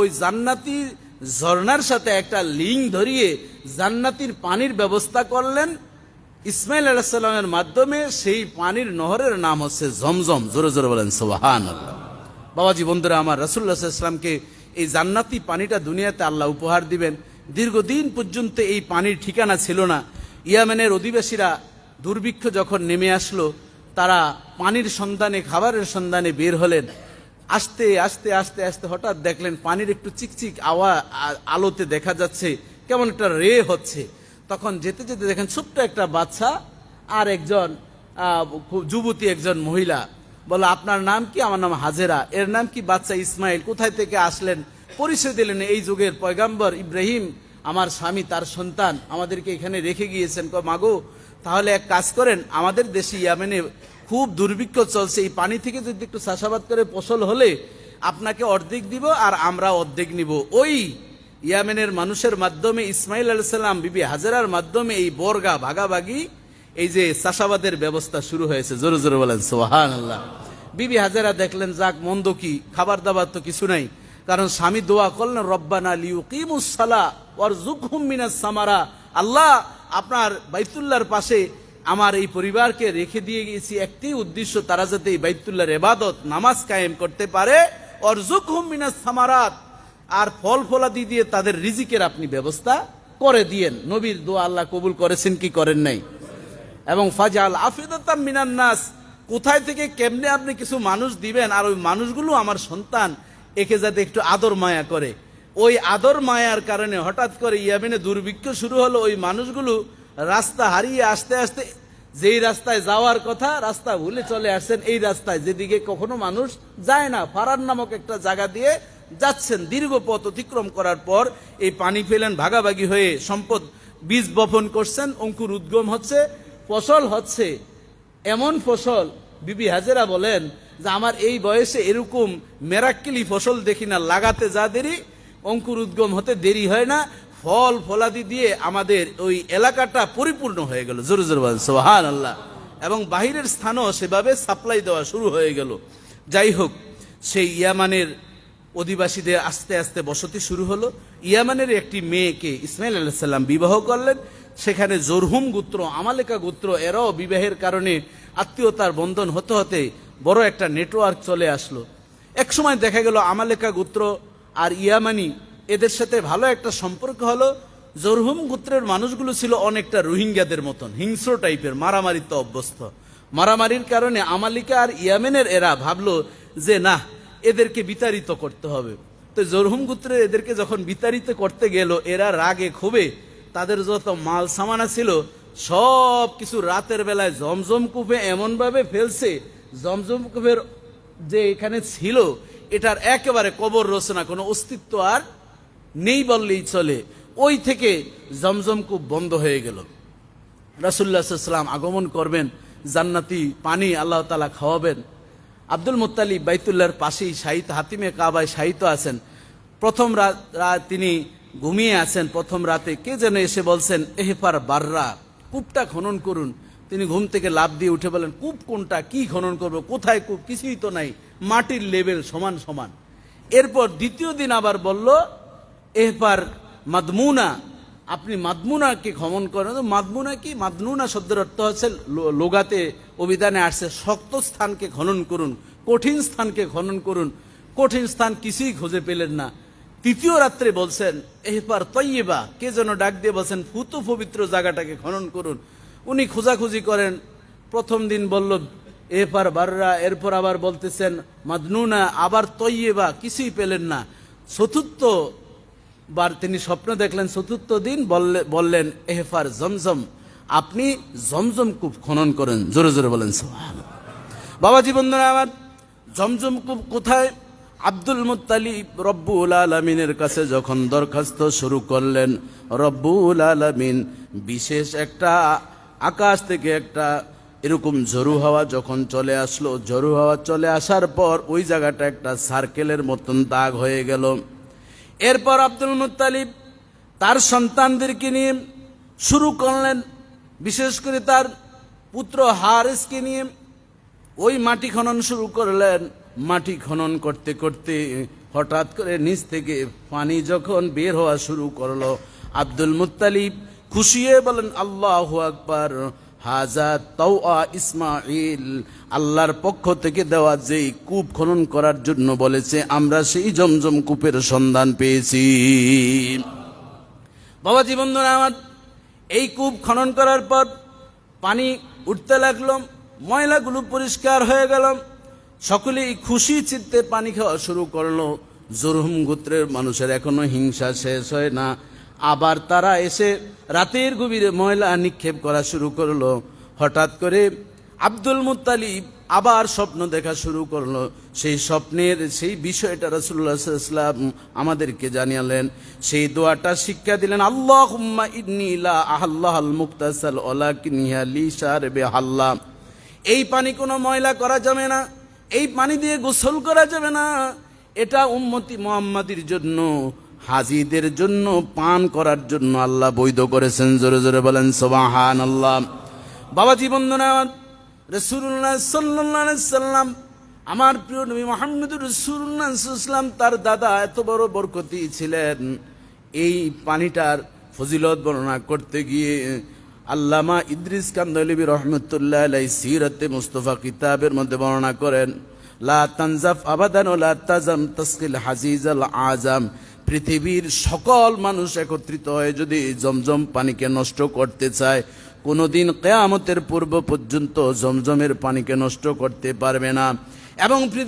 ওই জান্নাতি ঝর্ণার সাথে একটা লিঙ্ক ধরিয়ে জান্নাতির পানির ব্যবস্থা করলেন। ইসমাইল আলাহিসাল্লামের মাধ্যমে সেই পানির নহরের নাম হচ্ছে জমজম। জোরে জোরে বলেন সোহান বাবাজি, বন্ধুরা, আমার রসুল্লাহ ইসলামকে এই জান্নাতি পানিটা দুনিয়াতে আল্লাহ উপহার দিবেন। দীর্ঘদিন পর্যন্ত এই পানির ঠিকানা ছিল না। ইয়ামেনের অধিবাসীরা দুর্ভিক্ষ যখন নেমে আসলো, তারা পানির সন্ধানে, খাবারের সন্ধানে বের হলেন। আস্তে আস্তে আস্তে আস্তে হঠাৎ দেখলেন পানির একটু চিকচিক আওয়া আলোতে দেখা যাচ্ছে, কেমন একটা রে হচ্ছে। তখন যেতে যেতে দেখেন ছোট্ট একটা বাচ্চা আর একজন যুবতী একজন মহিলা। বলে, আপনার নাম কি? আমার নাম হাজেরা। এর নাম কি বাচ্চা ইসমাইল? কোথায় থেকে আসলেন? পরিচয় দিলেন এই যুগের পয়গাম্বর ইব্রাহিম। আমার স্বামী, তার সন্তান আমাদেরকে এখানে রেখে গিয়েছেন। ক মাগো, তাহলে এক কাজ করেন, আমাদের দেশে ইয়ামেনে খুব দুর্ভিক্ষ চলছে। এই পানি থেকে যদি একটু চাষাবাদ করে ফসল হলে আপনাকে অর্ধেক দিব আর আমরা অর্ধেক নিব। ওই ইয়ামেনের মানুষের মাধ্যমে, ইসমাইল আলাইসাল্লাম বিবি হাজারার মাধ্যমে এই বর্গা ভাগাভাগি, এই যে চাষাবাদের ব্যবস্থা শুরু হয়েছে। জোরে জোরে বলেন সোহান আল্লাহ বিবি হাজারা দেখলেন, যাক, মন্দ কি, খাবার দাবার তো কিছু নাই। কারণ স্বামী দোয়া করলেন, রব্বানা লিউ কিমুসালা ওর জুকহুম মিনাস সামারা আল্লাহ আপনার বাইতুল্লাহর পাশে আমার এই পরিবারকে রেখে দিয়ে গেছি একটি উদ্দেশ্য, তারা যাতে এই বাইতুল্লাহর এবাদত নামাজ কায়েম করতে পারে ওর জুকহুম মিনাস সামারাত আর ফল ফলাদি দিয়ে তাদের রিজিকের আপনি ব্যবস্থা করে দিয়েন। নবীর দোয়া আল্লাহ কবুল করেছেন কি করেন নাই? এবং ফাজাল আফিদাতাম মিনান নাস কোথায় থেকে কেমনে আপনি কিছু মানুষ দিবেন? আর ওই মানুষগুলো আমার সন্তান একে যাতে একটু আদর মায়া করে। ওই আদর মায়ার কারণে হঠাৎ করে ইয়ামেনে দুর্ভিক্ষ শুরু হলো, ওই মানুষগুলো রাস্তা হারিয়ে আস্তে আস্তে যেই রাস্তায় যাওয়ার কথা, রাস্তা ভুলে চলে আসছেন, এই রাস্তায় যেদিকে কখনো মানুষ যায় না ফারার নামক একটা জায়গা দিয়ে যাচ্ছেন। দীর্ঘ পথ অতিক্রম করার পর এই পানি ফেলেন, ভাগাভাগি হয়ে সম্পদ বীজ বপন করছেন, অঙ্কুর উদ্গম হচ্ছে, ফসল হচ্ছে। এমন ফসল, বিবি হাজেরা বলেন যে আমার এই বয়সে এরকম মেরাক্কেলি ফসল দেখি না, লাগাতে যা দেরি, অঙ্কুর উদ্গম হতে দেরি হয় না, ফল ফলাদি দিয়ে আমাদের ওই এলাকাটা পরিপূর্ণ হয়ে গেল। জোর জোর হান আল্লাহ এবং বাহিরের স্থানও সেভাবে সাপ্লাই দেওয়া শুরু হয়ে গেল। যাই হোক, সেই ইয়ামানের অধিবাসীদের আস্তে আস্তে বসতি শুরু হলো। ইয়ামানের একটি মেয়েকে ইসমাইল আলাহিসাল্লাম বিবাহ করলেন। সেখানে জরহুম গোত্র, আমালেকা গোত্র, এরাও বিবাহের কারণে আত্মীয়তার বন্ধন হতে হতে বড় একটা নেটওয়ার্ক চলে আসলো। একসময় দেখা গেল আমালেকা গোত্র আর ইয়ামানি এদের সাথে ভালো একটা সম্পর্ক হলো। জরহুম গোত্রের মানুষগুলো ছিল অনেকটা রোহিঙ্গাদের মতন, হিংস্র টাইপের, মারামারিতে অভ্যস্ত। মারামারির কারণে আমালিকা আর ইয়ামেনের এরা ভাবলো যে না এদেরকে বিতাড়িত করতে হবে। তো জরহুম গোত্রের এদেরকে যখন বিতাড়িত করতে গেল, এরা রাগে ক্ষোভে, তাদের যত মাল সামানা ছিল সব কিছু রাতের বেলায় জমজম কূপে এমনভাবে ফেলছে, জমজম কূপের যে এখানে ছিল, এটার একেবারে কবর রচনা, কোনো অস্তিত্ব আর নেই বললেই চলে। ওই থেকে জমজম কূপ বন্ধ হয়ে গেল। রাসুল্লাহাম আগমন করবেন, জান্নাতি পানি আল্লাহ তালা খাওয়াবেন। আব্দুল মুত্তালিব বাইতুল্লাহর পাশেই শাহিত হাতিমে কাবায় শাহিত আছেন। প্রথম রাত তিনি ঘুমিয়ে আছেন, প্রথম রাতে। কে যেন এসে বলছেন এহেফার বাররা, কূপটা খনন করুন। তিনি ঘুম থেকে লাভ দিয়ে উঠে বলেন, কূপ কোনটা? কি খনন করব? কোথায় কূপ? কিছুই তো নাই। মাটির লেভেল সমান সমান। এরপর দ্বিতীয় দিন আবার বলল এহপার মাদমুনা আপনি মাদমুনাকে খমন করেন মাদমুনা কি? মাদনুনা শব্দের অর্থ হচ্ছে লোগাতে অভিধানে আসছে, শক্ত স্থানকে খনন করুন, কঠিন স্থানকে খনন করুন, কঠিন স্থান কিছুই খুঁজে পেলেন না। তৃতীয় রাত্রে বলছেন এহপার তৈবা কে যেন ডাক দিয়ে বলছেন ফুত পবিত্র জায়গাটাকে খনন করুন। উনি খোঁজাখুঁজি করেন, প্রথম দিন বলল এপার বাররা এরপর আবার বলতেছেন মাদনুনা আবার তৈবা কিছুই পেলেন না। চতুর্থ বার তিনি স্বপ্ন দেখলেন, চতুর্থ দিন বললে- বললেন, এহফার জমজম, আপনি জমজম কূপ খনন করেন। জোরে জোরে বলেন বাবাজি, বন্ধুরা, আমার জমজম কূপ কোথায়? আব্দুল মুত্তালিব রব্বুল আলমিনের কাছে যখন দরখাস্ত শুরু করলেন, রব্বুল আলমিন, বিশেষ একটা আকাশ থেকে একটা এরকম ঝরু হাওয়া যখন চলে আসলো, ঝরু হাওয়া চলে আসার পর ওই জায়গাটা একটা সার্কেলের মতন দাগ হয়ে গেল। এরপর আব্দুল মুত্তালিব তার সন্তানদেরকে নিয়ে শুরু করলেন, বিশেষ করে তার পুত্র হারেসকে নিয়ে। ওই মাটি খনন শুরু করলেন, মাটি খনন করতে করতে হঠাৎ করে নিচ থেকে পানি যখন বের হওয়া শুরু করল, আব্দুল মুত্তালিব খুশিয়ে বলেন, আল্লাহ আকবার। হাজা তাওয়া ইসমাইল আল্লাহর পক্ষ থেকে দেওয়া যেই কূপ খনন করার জন্য বলেছে, আমরা সেই জমজম কূপের সন্ধান পেয়েছি। বাবাজি বন্ধুরা আমার, এই কূপ খনন করার পর পানি উঠতে লাগল, ময়লাগুলো পরিষ্কার হয়ে গেল, সকলেই খুশি চিত্তে পানি খাওয়া শুরু করল। জরুম গোত্রের মানুষের এখনও হিংসা শেষ হয় না। আবার তারা এসে রাতের গভীরে ময়লা নিক্ষেপ করা শুরু করল। হঠাৎ করে আব্দুল মুত্তালিব আবার স্বপ্ন দেখা শুরু করল। সেই স্বপ্নের, সেই বিষয়টা রসুল্লাহাম আমাদেরকে জানিয়ালেন। সেই দোয়াটা শিক্ষা দিলেন আল্লাহ ইন্নিলা আল্লাহ মুক্তাসাল ওলাকিনিয়া লিসার বেহাল্লা এই পানি কোনো ময়লা করা যাবে না, এই পানি দিয়ে গোসল করা যাবে না। এটা উম্মতি মোহাম্মদের জন্য। হাজিদের জন্য পান করার জন্য আল্লাহ বৈধ করেছেন। জোরে জোরে বলেন সোবাহান আল্লাহ বাবাজি বন্ধনা রসুল্লাহ সাল্লাহ সাল্লাম, আমার প্রিয় নবী মোহাম্মদুর রসুল্লাহ তার দাদা এত বড় বরকতি ছিলেন। এই পানিটার ফজিলত বর্ণনা করতে গিয়ে আল্লামা ইদ্রিস কান্দলিবি রহমতুল্লাহ আলাই সিরতে মুস্তফা কিতাবের মধ্যে বর্ণনা করেন, লা তানজাফ আবাদান লা তাজাম, তসকিল হাজিজ আল আজাম পৃথিবীর সকল মানুষ একত্রিত হয়ে যদি জমজম পানিকে নষ্ট করতে চায়, কোনোদিন কেয়ামতের পূর্ব পর্যন্ত জমজমের পানিকে নষ্ট করতে পারবে না। এবং